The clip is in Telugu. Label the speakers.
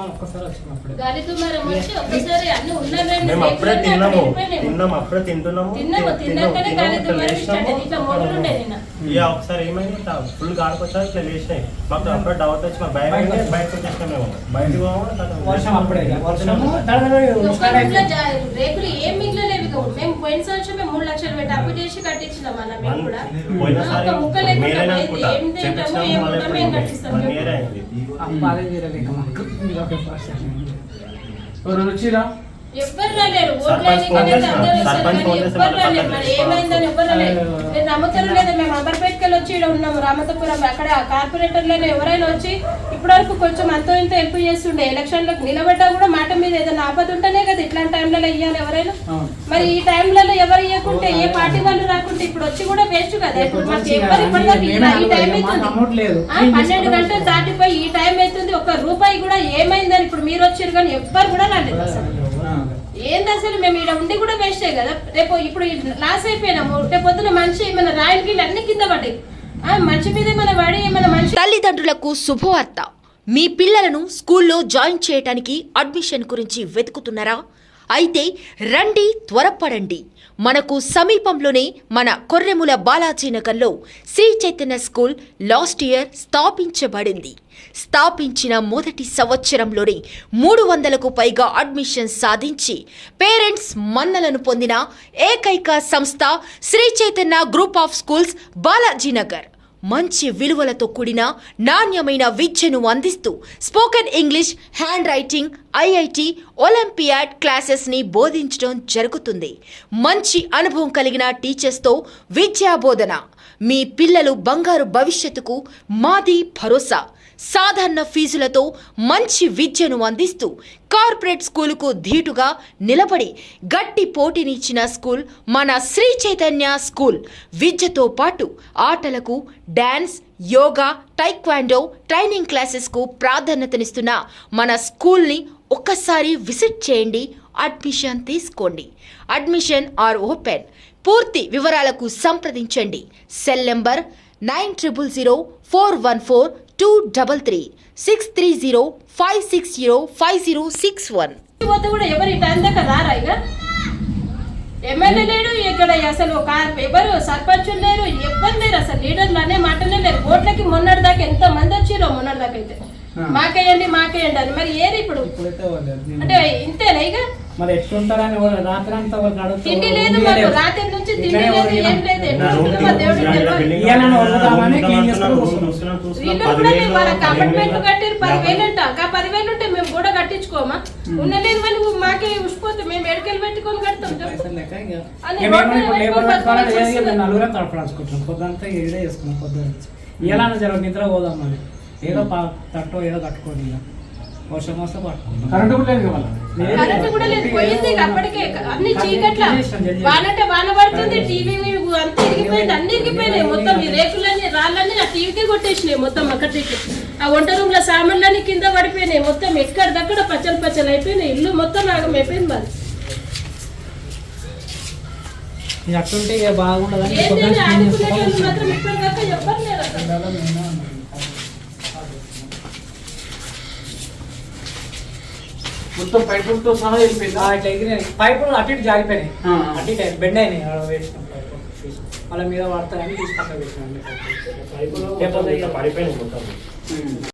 Speaker 1: మనం ఒక్కసారి
Speaker 2: మేము అప్పుడే తిన్నాము. తిన్నాము అప్పుడే తింటున్నాము. ఇక ఒకసారి ఏమైంది? ఫుల్ గాడుకొచ్చా ఇట్లా లేచినాయి. మాకు అప్పుడే డౌట్ వచ్చి మా భయం అయితే బయటకు వచ్చేసినాం మేము. బయటకు
Speaker 1: వర్షం అప్పుడే.
Speaker 2: వర్షం.
Speaker 3: రేకులు ఏం పోయిన సంవత్సరం మేము మూడు లక్షలు పెట్టి అప్పు చేసి కట్టించినాం అన్న మేము కూడా. ఒక ముక్క లేకుండా ఏం తింటామో ఏం
Speaker 2: ఎప్పుడు
Speaker 3: ఏం కట్టిస్తాం
Speaker 2: వన్
Speaker 3: మేము.
Speaker 2: ఇయర్ అయింది
Speaker 1: అప్పు అదే తీరలేక మాకు. ఒక
Speaker 4: వచ్చిరా?
Speaker 3: ఎవ్వరు రాలేరు మరి నమ్ముతారు లేదా? మేము అంబర్పేటకెళ్ళి వచ్చి ఇక్కడ ఉన్నాము రామతపురం. అక్కడ కార్పొరేటర్లైనా ఎవరైనా వచ్చి ఇప్పటి వరకు కొంచెం అంతో ఇంత హెల్ప్ చేస్తుండే. ఎలక్షన్లకు నిలబడ్డా కూడా మాట మీద ఏదైనా ఆపద ఉంటేనే కదా ఇట్లాంటి టైంలలో ఇవ్వాలి ఎవరైనా. మరి ఈ టైంలలో ఎవరు ఇవ్వకుంటే ఏ పార్టీ వాళ్ళు రాకుంటే ఇప్పుడు వచ్చి కూడా వేస్ట్ కదా. ఇప్పుడు మాకు ఎవరు ఇప్పటిదాకా ఈ టైం అవుతుంది. పన్నెండు గంటలు దాటిపోయి ఈ టైం అవుతుంది. ఒక్క రూపాయి కూడా ఇప్పుడు మీరు వచ్చారు కానీ ఎవ్వరు కూడా రాలేదు అసలు. ఏంది అసలు మేము ఇక్కడ ఉండి కూడా వేస్టే కదా? రేపు ఇప్పుడు లాస్ అయిపోయినాము. రేపు పొద్దున మనిషి మన రాయలకి అన్ని కింద పడ్డాయి. ఆ, మనిషి మీద మన పడి మన మనిషి
Speaker 5: తల్లిదండ్రులకు శుభవార్త. మీ పిల్లలను స్కూల్లో జాయిన్ చేయటానికి అడ్మిషన్ గురించి వెతుకుతున్నారా? అయితే రండి త్వరపడండి. మనకు సమీపంలోనే మన కొర్రెముల బాలాజీ నగర్లో Shri Chaitanya school last year స్థాపించబడింది. స్థాపించిన మొదటి సంవత్సరంలోనే మూడు వందలకు పైగా అడ్మిషన్ సాధించి పేరెంట్స్ మన్నలను పొందిన ఏకైక సంస్థ Shri Chaitanya group of schools Balajinagar. మంచి విలువలతో కూడిన నాణ్యమైన విద్యను అందిస్తూ spoken English handwriting IIT olympiad క్లాసెస్ని బోధించడం జరుగుతుంది. మంచి అనుభవం కలిగిన టీచర్స్తో విద్యా బోధన మీ పిల్లలు బంగారు భవిష్యత్తుకు మాది భరోసా. సాధారణ ఫీజులతో మంచి విద్యను అందిస్తూ కార్పొరేట్ స్కూలుకు ధీటుగా నిలబడి గట్టి పోటీనిచ్చిన స్కూల్ మన శ్రీ చైతన్య స్కూల్. విద్యతో పాటు ఆటలకు డ్యాన్స్ యోగా టైక్వాండో ట్రైనింగ్ క్లాసెస్కు ప్రాధాన్యతనిస్తున్న మన స్కూల్ని ఒక్కసారి విజిట్ చేయండి అడ్మిషన్ తీసుకోండి. Admission are open. పూర్తి వివరాలకు సంప్రదించండి. Cell number nine triple zero four one four two double three six three zero five six zero five zero six one.
Speaker 3: కూడా ఎవరి టైం దాకా రారా ఇక? ఎమ్మెల్యే లేడు ఇక్కడ అసలు ఎవరు సర్పంచ్ లేరు ఎవ్వరు లేరు అసలు లీడర్లు అనే మాటలే లేరు. ఓట్లకి మొన్నటిదాకా ఎంత మంది వచ్చిరో మొన్నటి అయితే. మాకేయండి మాకేయండి అని. మరి ఏది ఇప్పుడు? అంటే ఇంతేనా ఇక?
Speaker 1: మరి ఎట్లుంటారని రాత్రి అంతా
Speaker 3: తిండి లేదు మాకు. రాత్రి నుంచి తిండి లేదు ఏం లేదు. ఎట్లా
Speaker 2: నా రూమ్
Speaker 3: ఉంటుందో మా దేవుడికి
Speaker 2: ఇలా
Speaker 3: తెలియదు.
Speaker 2: బిల్డింగ్
Speaker 1: ఇయ్యాలని వదులుదామని
Speaker 2: రూమ్
Speaker 1: క్లీన్
Speaker 2: చూస్తున్నాం,
Speaker 1: చేసుకుని
Speaker 2: చూస్తున్నాం, చూస్తున్నాం,
Speaker 3: వీళ్ళు కూడా
Speaker 2: పదివేలు,
Speaker 3: వాళ్ళకి అపార్ట్మెంట్ కట్టారు పదివేలు. అంట ఆ పదివేలు ఉంటే మేము కూడా కట్టించుకోమా? ఉన్నలేదు వాళ్ళు మాకే ఉసిపోతే మేము ఎడకెళ్ళి పెట్టుకొని కడతాం.
Speaker 1: మేము నలుగురే తడపడాల్సుకుంటున్నాం పొద్దుంతా ఏడే చేసుకున్నాం పొద్దున ఇలా జర నిద్ర పోదాం మరి. ఏదో తట్టో ఏదో కట్టుకోండి ఇక. వర్షం వస్తే పట్టుకుంటాం.
Speaker 4: కరెంటు కూడా లేదు కదా
Speaker 3: కరెంట్ కూడా లేదు. పోయింది అప్పటికే. అన్ని చీకట్ల. వానంటే వాన పడుతుంది టీవీ అంతా ఇరిగిపోయింది అన్ని ఇరిగిపోయినాయి. మొత్తం ఈ రేకులన్నీ రాళ్ళన్నీ ఆ టీవీకే కొట్టేసినాయి మొత్తం అక్కడికి ఆ వంట రూమ్లో సామాన్లన్నీ కింద పడిపోయినాయి. మొత్తం ఎక్కడిదక్కడ పచ్చలు పచ్చలు అయిపోయినాయి. ఇల్లు మొత్తం ఆగం అయిపోయింది మరి
Speaker 1: అట్లుంటే ఇక బాగుండదని
Speaker 3: ఏంటి
Speaker 1: పొద్దున్న
Speaker 3: అని
Speaker 1: క్లీన్
Speaker 3: ఆడుకునే వాళ్ళు
Speaker 1: చేసుకోవాలి.
Speaker 3: మాత్రం ఇప్పటిదాకా ఎవ్వరు లేరు అసలు
Speaker 4: మొత్తం పైపులతో సహా వెళ్ళిపోయిందా?
Speaker 1: ఇట్లా ఎగిరినాయి. పైపులు అటు ఇటు జారిపోయినాయి. అటు ఇటు బెండ్ అయినాయి. వేసినాం పైపు. వాళ్ళ మీద పడతాయని తీసి పక్కన పెట్టినాం
Speaker 2: పడిపోయినాయి మొత్తం.